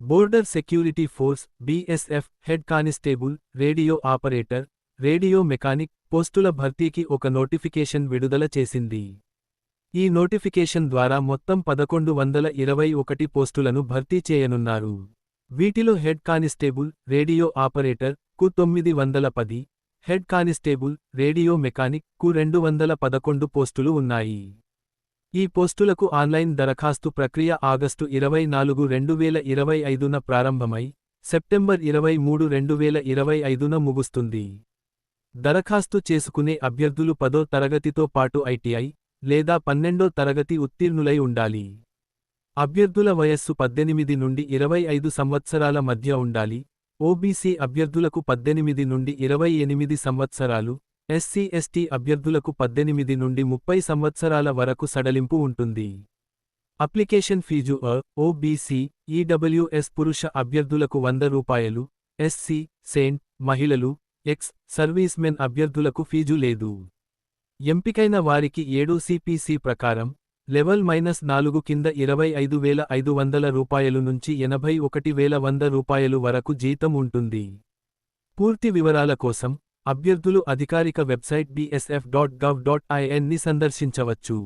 Border security force BSF head constable radio operator radio mechanic పోస్టుల భర్తీకి ఒక notification విడుదల చేసింది. ఈ నోటిఫికేషన్ ద్వారా మొత్తం పదకొండు వందల ఇరవై ఒకటి పోస్టులను భర్తీ చేయనున్నారు. వీటిలో హెడ్ కానిస్టేబుల్ రేడియో ఆపరేటర్కు తొమ్మిది వందల పది హెడ్ కానిస్టేబుల్ రేడియో మెకానిక్కు రెండు వందల పదకొండు పోస్టులు ఉన్నాయి. ఈ పోస్టులకు ఆన్లైన్ దరఖాస్తు ప్రక్రియ ఆగస్టు ఇరవై నాలుగు రెండు వేల ఇరవై ఐదున ప్రారంభమై సెప్టెంబర్ ఇరవై మూడు రెండు వేల ఇరవై ఐదున ముగుస్తుంది. దరఖాస్తు చేసుకునే అభ్యర్థులు పదో తరగతితో పాటు ఐటీఐ లేదా పన్నెండో తరగతి ఉత్తీర్ణులై ఉండాలి. అభ్యర్థుల వయస్సు పద్దెనిమిది నుండి ఇరవై ఐదు సంవత్సరాల మధ్య ఉండాలి. ఓబీసీ అభ్యర్థులకు పద్దెనిమిది నుండి ఇరవై ఎనిమిది సంవత్సరాలు ఎస్సీ ఎస్టీ అభ్యర్థులకు పద్దెనిమిది నుండి ముప్పై సంవత్సరాల వరకు సడలింపు ఉంటుంది. అప్లికేషన్ ఫీజు అ ఓబీసీ ఈడబ్ల్యూఎస్ పురుష అభ్యర్థులకు వంద రూపాయలు ఎస్సీ సెయింట్ మహిళలు ఎక్స్ సర్వీస్మెన్ అభ్యర్థులకు ఫీజు లేదు. ఎంపికైన వారికి ఏడు సిపిసి ప్రకారం లెవెల్ మైనస్ నాలుగు కింద ఇరవై ఐదు వేల ఐదు వందల రూపాయలు నుంచి ఎనభై ఒకటి వేల వంద రూపాయలు వరకు జీతం ఉంటుంది. పూర్తి వివరాల కోసం అభ్యర్థులు అధికారిక website BSF dot gov dot ఐఎన్ని సందర్శించవచ్చు.